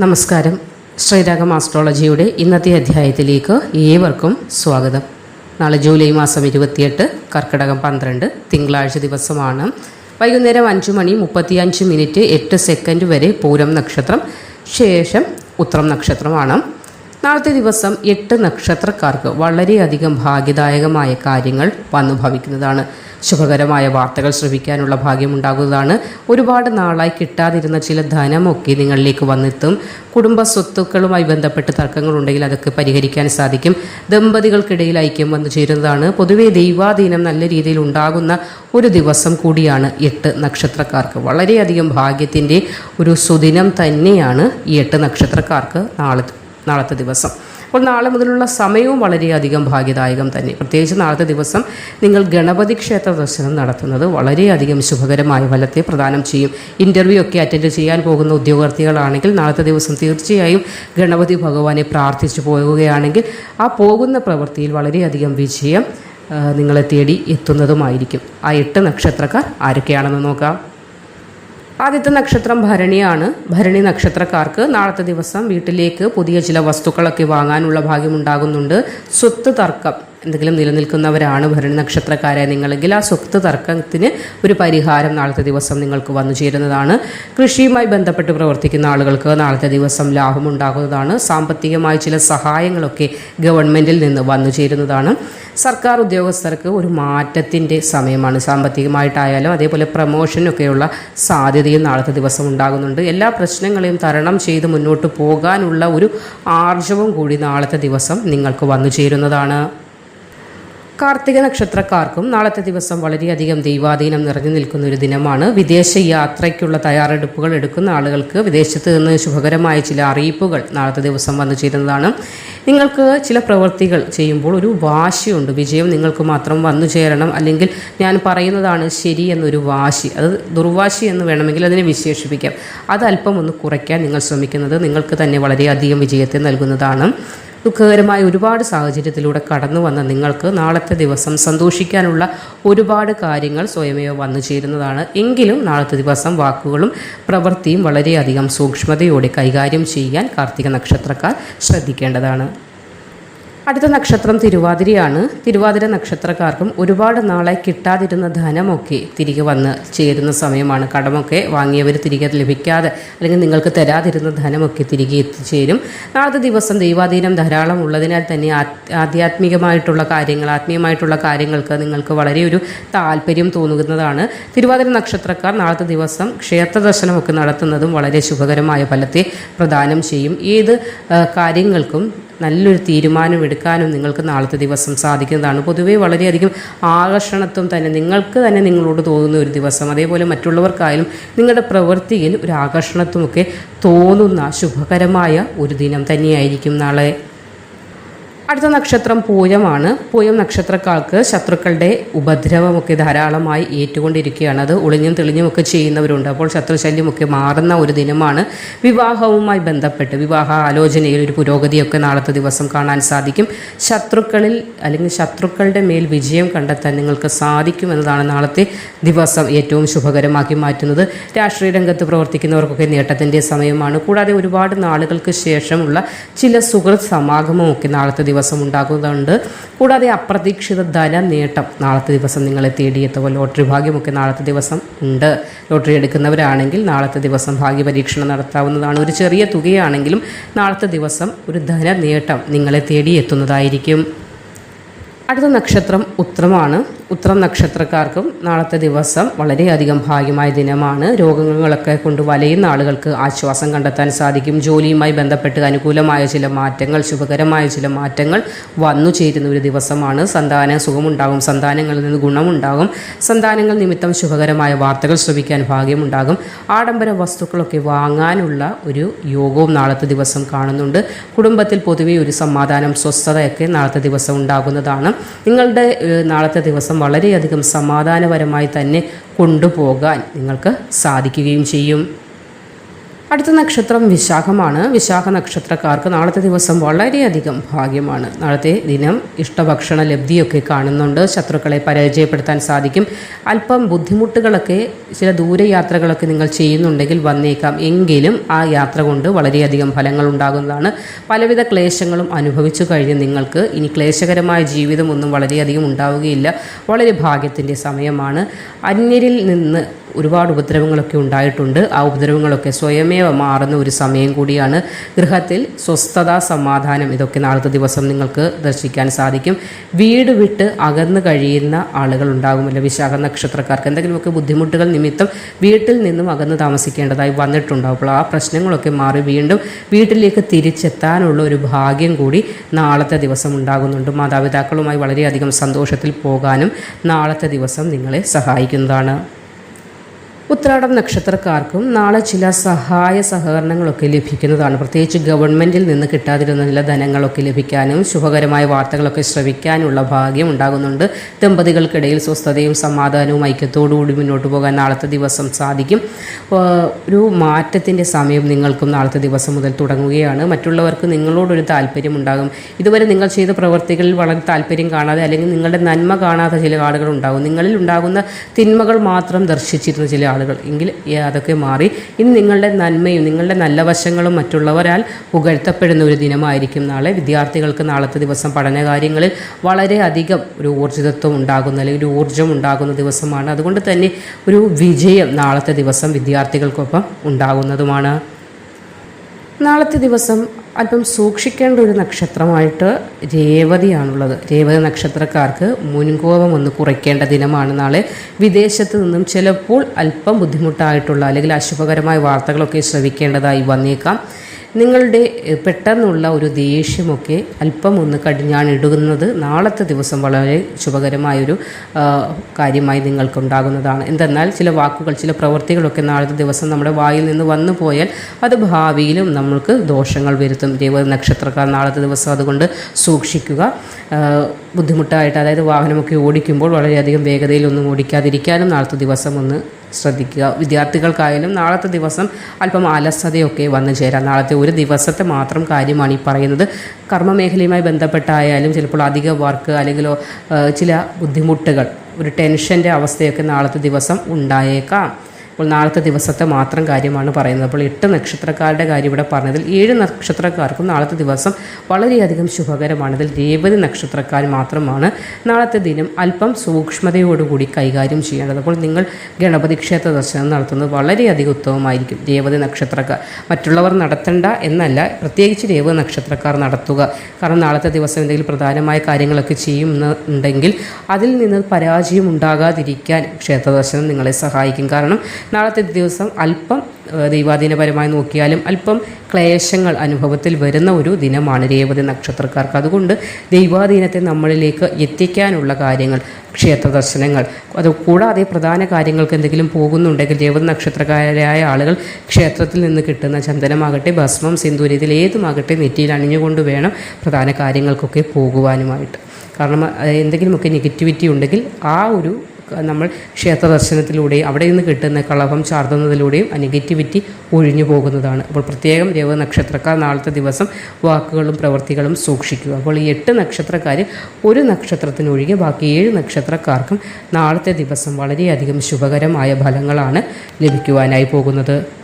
നമസ്കാരം. ശ്രീരാഗം ആസ്ട്രോളജിയുടെ ഇന്നത്തെ അധ്യായത്തിലേക്ക് ഏവർക്കും സ്വാഗതം. നാളെ ജൂലൈ മാസം ഇരുപത്തിയെട്ട് കർക്കിടകം പന്ത്രണ്ട് തിങ്കളാഴ്ച ദിവസമാണ്. വൈകുന്നേരം അഞ്ച് മണി മുപ്പത്തിയഞ്ച് മിനിറ്റ് എട്ട് സെക്കൻഡ് വരെ പൂരം നക്ഷത്രം ശേഷം ഉത്രം നക്ഷത്രമാണ്. നാളത്തെ ദിവസം എട്ട് നക്ഷത്രക്കാർക്ക് വളരെയധികം ഭാഗ്യദായകമായ കാര്യങ്ങൾ വന്നു ഭവിക്കുന്നതാണ് ശുഭകരമായ വാർത്തകൾ ശ്രവിക്കാനുള്ള ഭാഗ്യമുണ്ടാകുന്നതാണ്. ഒരുപാട് നാളായി കിട്ടാതിരുന്ന ചില ധനമൊക്കെ നിങ്ങളിലേക്ക് വന്നെത്തും. കുടുംബ സ്വത്തുക്കളുമായി ബന്ധപ്പെട്ട് തർക്കങ്ങളുണ്ടെങ്കിൽ അതൊക്കെ പരിഹരിക്കാൻ സാധിക്കും. ദമ്പതികൾക്കിടയിൽ ഐക്യം വന്നു ചേരുന്നതാണ്. പൊതുവേ ദൈവാധീനം നല്ല രീതിയിൽ ഉണ്ടാകുന്ന ഒരു ദിവസം കൂടിയാണ് എട്ട് നക്ഷത്രക്കാർക്ക്. വളരെയധികം ഭാഗ്യത്തിന്റെ ഒരു സുദിനം തന്നെയാണ് ഈ എട്ട് നക്ഷത്രക്കാർക്ക് നാളെ നാളത്തെ ദിവസം. അപ്പോൾ നാളെ മുതലുള്ള സമയവും വളരെയധികം ഭാഗ്യദായകം തന്നെ. പ്രത്യേകിച്ച് നാളത്തെ ദിവസം നിങ്ങൾ ഗണപതി ക്ഷേത്ര ദർശനം നടത്തുന്നത് വളരെയധികം ശുഭകരമായ ഫലത്തെ പ്രദാനം ചെയ്യും. ഇന്റർവ്യൂ ഒക്കെ അറ്റൻഡ് ചെയ്യാൻ പോകുന്ന ഉദ്യോഗാർത്ഥികളാണെങ്കിൽ നാളത്തെ ദിവസം തീർച്ചയായും ഗണപതി ഭഗവാനെ പ്രാർത്ഥിച്ചു പോകുകയാണെങ്കിൽ ആ പോകുന്ന പ്രവൃത്തിയിൽ വളരെയധികം വിജയം നിങ്ങളെ തേടി എത്തുന്നതുമായിരിക്കും. ആ എട്ട് നക്ഷത്രക്കാർ ആരൊക്കെയാണെന്ന് നോക്കാം. ആദ്യത്തെ നക്ഷത്രം ഭരണിയാണ്. ഭരണി നക്ഷത്രക്കാർക്ക് നാളത്തെ ദിവസം വീട്ടിലേക്ക് പുതിയ ചില വസ്തുക്കളൊക്കെ വാങ്ങാനുള്ള ഭാഗ്യമുണ്ടാകുന്നുണ്ട്. സ്വത്ത് തർക്കം. എന്തെങ്കിലും നിലനിൽക്കുന്നവരാണ് ഭരണി നക്ഷത്രക്കാരായ നിങ്ങളെങ്കിൽ ആ സ്വത്ത് തർക്കത്തിന് ഒരു പരിഹാരം നാളത്തെ ദിവസം നിങ്ങൾക്ക് വന്നു ചേരുന്നതാണ്. കൃഷിയുമായി ബന്ധപ്പെട്ട് പ്രവർത്തിക്കുന്ന ആളുകൾക്ക് നാളത്തെ ദിവസം ലാഭമുണ്ടാകുന്നതാണ് സാമ്പത്തികമായി ചില സഹായങ്ങളൊക്കെ ഗവൺമെന്റിൽ നിന്ന് വന്നു ചേരുന്നതാണ്. സർക്കാർ ഉദ്യോഗസ്ഥർക്ക് ഒരു മാറ്റത്തിന്റെ സമയമാണ്. സാമ്പത്തികമായിട്ടായാലും അതേപോലെ പ്രമോഷനൊക്കെയുള്ള സാധ്യതയും നാളത്തെ ദിവസം ഉണ്ടാകുന്നുണ്ട്. എല്ലാ പ്രശ്നങ്ങളെയും തരണം ചെയ്ത് മുന്നോട്ട് പോകാനുള്ള ഒരു ആർജവം കൂടി നാളത്തെ ദിവസം നിങ്ങൾക്ക് വന്നു ചേരുന്നതാണ്. കാർത്തിക നക്ഷത്രക്കാർക്കും നാളത്തെ ദിവസം വളരെയധികം ദൈവാധീനം നിറഞ്ഞു നിൽക്കുന്ന ഒരു ദിനമാണ്. വിദേശ യാത്രയ്ക്കുള്ള തയ്യാറെടുപ്പുകൾ എടുക്കുന്ന ആളുകൾക്ക് വിദേശത്ത് നിന്ന് ശുഭകരമായ ചില അറിയിപ്പുകൾ നാളത്തെ ദിവസം വന്നു ചേരുന്നതാണ്. നിങ്ങൾക്ക് ചില പ്രവൃത്തികൾ ചെയ്യുമ്പോൾ ഒരു വാശിയുണ്ട്. വിജയം നിങ്ങൾക്ക് മാത്രം വന്നു ചേരണം. അല്ലെങ്കിൽ ഞാൻ പറയുന്നതാണ് ശരി എന്നൊരു വാശി. അത് ദുർവാശി എന്ന് വേണമെങ്കിൽ അതിനെ വിശേഷിപ്പിക്കാം. അത് അല്പം ഒന്ന് കുറയ്ക്കാൻ നിങ്ങൾ ശ്രമിക്കുന്നത് നിങ്ങൾക്ക് തന്നെ വളരെയധികം വിജയത്തെ നൽകുന്നതാണ്. ദുഃഖകരമായ ഒരുപാട് സാഹചര്യത്തിലൂടെ കടന്നു വന്ന നിങ്ങൾക്ക് നാളത്തെ ദിവസം സന്തോഷിക്കാനുള്ള ഒരുപാട് കാര്യങ്ങൾ സ്വയമേവ വന്നു ചേരുന്നതാണ്. എങ്കിലും നാളത്തെ ദിവസം വാക്കുകളും പ്രവൃത്തിയും വളരെയധികം സൂക്ഷ്മതയോടെ കൈകാര്യം ചെയ്യാൻ കാർത്തിക നക്ഷത്രക്കാർ ശ്രദ്ധിക്കേണ്ടതാണ്. അടുത്ത നക്ഷത്രം തിരുവാതിരയാണ്. തിരുവാതിര നക്ഷത്രക്കാർക്കും ഒരുപാട് നാളായി കിട്ടാതിരുന്ന ധനമൊക്കെ തിരികെ വന്ന് ചേരുന്ന സമയമാണ്. കടമൊക്കെ വാങ്ങിയവർ തിരികെ ലഭിക്കാതെ അല്ലെങ്കിൽ നിങ്ങൾക്ക് തരാതിരുന്ന ധനമൊക്കെ തിരികെ എത്തിച്ചേരും. നാളത്തെ ദിവസം ദൈവാധീനം ധാരാളം ഉള്ളതിനാൽ തന്നെ ആധ്യാത്മികമായിട്ടുള്ള കാര്യങ്ങൾ ആത്മീയമായിട്ടുള്ള കാര്യങ്ങൾക്ക് നിങ്ങൾക്ക് വളരെ ഒരു താല്പര്യം തോന്നുന്നതാണ്. തിരുവാതിര നക്ഷത്രക്കാർ നാളത്തെ ദിവസം ക്ഷേത്ര ദർശനമൊക്കെ നടത്തുന്നതും വളരെ ശുഭകരമായ ഫലത്തെ പ്രദാനം ചെയ്യും. ഏത് കാര്യങ്ങൾക്കും നല്ലൊരു തീരുമാനം എടുക്കാനും നിങ്ങൾക്ക് നാളത്തെ ദിവസം സാധിക്കുന്നതാണ്. പൊതുവേ വളരെയധികം ആകർഷണത്വം തന്നെ നിങ്ങൾക്ക് തന്നെ നിങ്ങളോട് തോന്നുന്ന ഒരു ദിവസം. അതേപോലെ മറ്റുള്ളവർക്കായാലും നിങ്ങളുടെ പ്രവൃത്തിയിൽ ഒരു ആകർഷണത്വമൊക്കെ തോന്നുന്ന ശുഭകരമായ ഒരു ദിനം തന്നെയായിരിക്കും നാളെ. അടുത്ത നക്ഷത്രം പൂയമാണ് പൂയം നക്ഷത്രക്കാർക്ക് ശത്രുക്കളുടെ ഉപദ്രവമൊക്കെ ധാരാളമായി ഏറ്റുകൊണ്ടിരിക്കുകയാണ്. അത് ഒളിഞ്ഞും തെളിഞ്ഞും ഒക്കെ ചെയ്യുന്നവരുണ്ട്. അപ്പോൾ ശത്രുശല്യമൊക്കെ മാറുന്ന ഒരു ദിനമാണ് വിവാഹവുമായി ബന്ധപ്പെട്ട്. വിവാഹ ആലോചനയിൽ ഒരു പുരോഗതിയൊക്കെ നാളത്തെ ദിവസം കാണാൻ സാധിക്കും. ശത്രുക്കളിൽ അല്ലെങ്കിൽ ശത്രുക്കളുടെ മേൽ വിജയം കണ്ടെത്താൻ നിങ്ങൾക്ക് സാധിക്കുമെന്നതാണ് നാളത്തെ ദിവസം ഏറ്റവും ശുഭകരമാക്കി മാറ്റുന്നത്. രാഷ്ട്രീയ രംഗത്ത് പ്രവർത്തിക്കുന്നവർക്കൊക്കെ നേട്ടത്തിന്റെ സമയമാണ്. കൂടാതെ ഒരുപാട് നാളുകൾക്ക് ശേഷമുള്ള ചില സുഹൃത്ത് സമാഗമമൊക്കെ നാളത്തെ ദിവസം ഉണ്ടാകുന്നുണ്ട് കൂടാതെ അപ്രതീക്ഷിത ധന നേട്ടം നാളത്തെ ദിവസം നിങ്ങളെ തേടിയെത്തുക ലോട്ടറി ഭാഗ്യമൊക്കെ നാളത്തെ ദിവസം ഉണ്ട്. ലോട്ടറി എടുക്കുന്നവരാണെങ്കിൽ നാളത്തെ ദിവസം ഭാഗ്യപരീക്ഷണം നടത്താവുന്നതാണ്. ഒരു ചെറിയ തുകയാണെങ്കിലും നാളത്തെ ദിവസം ഒരു ധന നേട്ടം നിങ്ങളെ തേടിയെത്തുന്നതായിരിക്കും അടുത്ത നക്ഷത്രം ഉത്രമാണ് ഉത്രം നക്ഷത്രക്കാർക്കും നാളത്തെ ദിവസം വളരെയധികം ഭാഗ്യമായ ദിനമാണ്. രോഗങ്ങളൊക്കെ കൊണ്ട് വലയുന്ന ആളുകൾക്ക് ആശ്വാസം കണ്ടെത്താൻ സാധിക്കും. ജോലിയുമായി ബന്ധപ്പെട്ട് അനുകൂലമായ ചില മാറ്റങ്ങൾ ശുഭകരമായ ചില മാറ്റങ്ങൾ വന്നു ചേരുന്ന ഒരു ദിവസമാണ്. സന്താന സുഖമുണ്ടാകും സന്താനങ്ങളിൽ നിന്ന് ഗുണമുണ്ടാകും. സന്താനങ്ങൾ നിമിത്തം ശുഭകരമായ വാർത്തകൾ ശ്രമിക്കാൻ ഭാഗ്യമുണ്ടാകും. ആഡംബര വസ്തുക്കളൊക്കെ വാങ്ങാനുള്ള ഒരു യോഗവും നാളത്തെ ദിവസം കാണുന്നുണ്ട്. കുടുംബത്തിൽ പൊതുവെ ഒരു സമാധാനം സ്വസ്ഥതയൊക്കെ നാളത്തെ ദിവസം ഉണ്ടാകുന്നതാണ്. നിങ്ങളുടെ നാളത്തെ ദിവസം വളരെയധികം സമാധാനപരമായി തന്നെ കൊണ്ടുപോകാൻ നിങ്ങൾക്ക് സാധിക്കുകയും ചെയ്യും. അടുത്ത നക്ഷത്രം വിശാഖമാണ്. വിശാഖ നക്ഷത്രക്കാർക്ക് നാളത്തെ ദിവസം വളരെയധികം ഭാഗ്യമാണ്. നാളത്തെ ദിനം ഇഷ്ടഭക്ഷണ ലബ്ധിയൊക്കെ കാണുന്നുണ്ട്. ശത്രുക്കളെ പരാജയപ്പെടുത്താൻ സാധിക്കും. അല്പം ബുദ്ധിമുട്ടുകളൊക്കെ ചില ദൂരയാത്രകളൊക്കെ നിങ്ങൾ ചെയ്യുന്നുണ്ടെങ്കിൽ വന്നേക്കാം. എങ്കിലും ആ യാത്ര കൊണ്ട് വളരെയധികം ഫലങ്ങൾ ഉണ്ടാകുന്നതാണ്. പലവിധ ക്ലേശങ്ങളും അനുഭവിച്ചു കഴിഞ്ഞ് നിങ്ങൾക്ക് ഇനി ക്ലേശകരമായ ജീവിതമൊന്നും വളരെയധികം ഉണ്ടാവുകയില്ല. വളരെ ഭാഗ്യത്തിന്റെ സമയമാണ്. അന്യരിൽ നിന്ന് ഒരുപാട് ഉപദ്രവങ്ങളൊക്കെ ഉണ്ടായിട്ടുണ്ട്. ആ ഉപദ്രവങ്ങളൊക്കെ സ്വയമേവ മാറുന്ന ഒരു സമയം കൂടിയാണ്. ഗൃഹത്തിൽ സ്വസ്ഥത സമാധാനം ഇതൊക്കെ നാളത്തെ ദിവസം നിങ്ങൾക്ക് ദർശിക്കാൻ സാധിക്കും. വീട് വിട്ട് അകന്നു കഴിയുന്ന ആളുകൾ ഉണ്ടാകുമല്ല വിശാഖ നക്ഷത്രക്കാർക്ക്. എന്തെങ്കിലുമൊക്കെ ബുദ്ധിമുട്ടുകൾ നിമിത്തം വീട്ടിൽ നിന്നും അകന്ന് താമസിക്കേണ്ടതായി വന്നിട്ടുണ്ടാവും അപ്പോൾ ആ പ്രശ്നങ്ങളൊക്കെ മാറി വീണ്ടും വീട്ടിലേക്ക് തിരിച്ചെത്താനുള്ള ഒരു ഭാഗ്യം കൂടി നാളത്തെ ദിവസം ഉണ്ടാകുന്നുണ്ട്. മാതാപിതാക്കളുമായി വളരെയധികം സന്തോഷത്തിൽ പോകാനും നാളത്തെ ദിവസം നിങ്ങളെ സഹായിക്കുന്നതാണ്. ഉത്രാടം നക്ഷത്രക്കാർക്കും നാളെ ചില സഹായ സഹകരണങ്ങളൊക്കെ ലഭിക്കുന്നതാണ്. പ്രത്യേകിച്ച് ഗവൺമെന്റിൽ നിന്ന് കിട്ടാതിരുന്ന ചില ധനങ്ങളൊക്കെ ലഭിക്കാനും ശുഭകരമായ വാർത്തകളൊക്കെ ശ്രവിക്കാനുള്ള ഭാഗ്യം ഉണ്ടാകുന്നുണ്ട്. ദമ്പതികൾക്കിടയിൽ സ്വസ്ഥതയും സമാധാനവും ഐക്യത്തോടുകൂടി മുന്നോട്ട് പോകാൻ നാളത്തെ ദിവസം സാധിക്കും. ഒരു മാറ്റത്തിന്റെ സമയം നിങ്ങൾക്കും നാളത്തെ ദിവസം മുതൽ തുടങ്ങുകയാണ്. മറ്റുള്ളവർക്ക് നിങ്ങളോടൊരു താല്പര്യം ഉണ്ടാകും. ഇതുവരെ നിങ്ങൾ ചെയ്ത പ്രവർത്തികളിൽ വളരെ താല്പര്യം കാണാതെ അല്ലെങ്കിൽ നിങ്ങളുടെ നന്മ കാണാത്ത ചില ആളുകൾ ഉണ്ടാകും. നിങ്ങളിൽ ഉണ്ടാകുന്ന തിന്മകൾ മാത്രം ദർശിച്ചിരുന്ന ചില ആളുകൾ എങ്കിൽ അതൊക്കെ മാറി. ഇനി നിങ്ങളുടെ നന്മയും നിങ്ങളുടെ നല്ല വശങ്ങളും മറ്റുള്ളവരാൽ പുകഴ്ത്തപ്പെടുന്ന ഒരു ദിനമായിരിക്കും നാളെ. വിദ്യാർത്ഥികൾക്ക് നാളത്തെ ദിവസം പഠനകാര്യങ്ങളിൽ വളരെയധികം ഒരു ഊർജിതത്വം ഉണ്ടാകുന്ന അല്ലെങ്കിൽ ഒരു ഊർജം ഉണ്ടാകുന്ന ദിവസമാണ്. അതുകൊണ്ട് തന്നെ ഒരു വിജയം നാളത്തെ ദിവസം വിദ്യാർത്ഥികൾക്കൊപ്പം ഉണ്ടാകുന്നതുമാണ്. നാളത്തെ ദിവസം അല്പം സൂക്ഷിക്കേണ്ട ഒരു നക്ഷത്രമായിട്ട് രേവതിയാണുള്ളത്. രേവതി നക്ഷത്രക്കാർക്ക് മുൻകോപം ഒന്ന് കുറയ്ക്കേണ്ട ദിനമാണ് നാളെ. വിദേശത്ത് നിന്നും ചിലപ്പോൾ അല്പം ബുദ്ധിമുട്ടായിട്ടുള്ള അല്ലെങ്കിൽ അശുഭകരമായ വാർത്തകളൊക്കെ ശ്രവിക്കേണ്ടതായി വന്നേക്കാം. നിങ്ങളുടെ പെട്ടെന്നുള്ള ഒരു ദേഷ്യമൊക്കെ അല്പം ഒന്ന് കടിഞ്ഞാണിടുന്നത് നാളത്തെ ദിവസം വളരെ ശുഭകരമായൊരു കാര്യമായി നിങ്ങൾക്കുണ്ടാകുന്നതാണ്. എന്തെന്നാൽ ചില വാക്കുകൾ ചില പ്രവൃത്തികളൊക്കെ നാളത്തെ ദിവസം നമ്മുടെ വായിൽ നിന്ന് വന്നു പോയാൽ അത് ഭാവിയിലും നമ്മൾക്ക് ദോഷങ്ങൾ വരുത്തും. ദൈവ നക്ഷത്രക്കാർ നാളത്തെ ദിവസം അതുകൊണ്ട് സൂക്ഷിക്കുക. ബുദ്ധിമുട്ടായിട്ട് അതായത് വാഹനമൊക്കെ ഓടിക്കുമ്പോൾ വളരെയധികം വേഗതയിലൊന്നും ഓടിക്കാതിരിക്കാനും നാളത്തെ ദിവസം ഒന്ന് ശ്രദ്ധിക്കുക. വിദ്യാർത്ഥികൾക്കായാലും നാളത്തെ ദിവസം അല്പം അലസതയൊക്കെ വന്നു ചേരാം. നാളത്തെ ഒരു ദിവസത്തെ മാത്രം കാര്യമാണ് ഈ പറയുന്നത്. കർമ്മമേഖലയുമായി ബന്ധപ്പെട്ടായാലും ചിലപ്പോൾ അധിക വർക്ക് അല്ലെങ്കിൽ ചില ബുദ്ധിമുട്ടുകൾ ഒരു ടെൻഷന്റെ അവസ്ഥയൊക്കെ നാളത്തെ ദിവസം ഉണ്ടായേക്കാം. അപ്പോൾ നാളത്തെ ദിവസത്തെ മാത്രം കാര്യമാണ് പറയുന്നത്. അപ്പോൾ എട്ട് നക്ഷത്രക്കാരുടെ കാര്യം ഇവിടെ പറഞ്ഞതിൽ ഏഴ് നക്ഷത്രക്കാർക്കും നാളത്തെ ദിവസം വളരെയധികം ശുഭകരമാണ്. ഇതിൽ രേവതി നക്ഷത്രക്കാർ മാത്രമാണ് നാളത്തെ ദിനം അല്പം സൂക്ഷ്മതയോടുകൂടി കൈകാര്യം ചെയ്യേണ്ടത്. അപ്പോൾ നിങ്ങൾ ഗണപതി ക്ഷേത്ര ദർശനം നടത്തുന്നത് വളരെയധികം ഉത്തമമായിരിക്കും രേവതി നക്ഷത്രക്കാർ. മറ്റുള്ളവർ നടത്തേണ്ട എന്നല്ല പ്രത്യേകിച്ച് രേവതി നക്ഷത്രക്കാർ നടത്തുക. കാരണം നാളത്തെ ദിവസം എന്തെങ്കിലും പ്രധാനമായ കാര്യങ്ങളൊക്കെ ചെയ്യുന്നുണ്ടെങ്കിൽ അതിൽ നിന്ന് പരാജയം ഉണ്ടാകാതിരിക്കാൻ ക്ഷേത്രദർശനം നിങ്ങളെ സഹായിക്കും. കാരണം നാളത്തെ ദിവസം അല്പം ദൈവാധീനപരമായി നോക്കിയാലും അല്പം ക്ലേശങ്ങൾ അനുഭവത്തിൽ വരുന്ന ഒരു ദിനമാണ് രേവതി നക്ഷത്രക്കാർക്ക്. അതുകൊണ്ട് ദൈവാധീനത്തെ നമ്മളിലേക്ക് എത്തിക്കാനുള്ള കാര്യങ്ങൾ ക്ഷേത്ര ദർശനങ്ങൾ അത് കൂടാതെ പ്രധാന കാര്യങ്ങൾക്ക് എന്തെങ്കിലും പോകുന്നുണ്ടെങ്കിൽ രേവതി നക്ഷത്രക്കാരായ ആളുകൾ ക്ഷേത്രത്തിൽ നിന്ന് കിട്ടുന്ന ചന്ദനമാകട്ടെ ഭസ്മം സിന്ദൂരി ഇതിൽ ഏതുമാകട്ടെ നെറ്റിയിൽ അണിഞ്ഞുകൊണ്ട് വേണം പ്രധാന കാര്യങ്ങൾക്കൊക്കെ പോകുവാനുമായിട്ട്. കാരണം എന്തെങ്കിലുമൊക്കെ നെഗറ്റിവിറ്റി ഉണ്ടെങ്കിൽ ആ ഒരു നമ്മൾ ക്ഷേത്ര ദർശനത്തിലൂടെയും അവിടെ നിന്ന് കിട്ടുന്ന കളഭം ചാർത്തുന്നതിലൂടെയും ആ നെഗറ്റിവിറ്റി ഒഴിഞ്ഞു പോകുന്നതാണ്. അപ്പോൾ പ്രത്യേകം ദേവ നക്ഷത്രക്കാർ നാളത്തെ ദിവസം വാക്കുകളും പ്രവൃത്തികളും സൂക്ഷിക്കുക. അപ്പോൾ ഈ എട്ട് നക്ഷത്രക്കാർ ഒരു നക്ഷത്രത്തിനൊഴികെ ബാക്കി ഏഴ് നക്ഷത്രക്കാർക്കും നാളത്തെ ദിവസം വളരെയധികം ശുഭകരമായ ഫലങ്ങളാണ് ലഭിക്കുവാനായി പോകുന്നത്.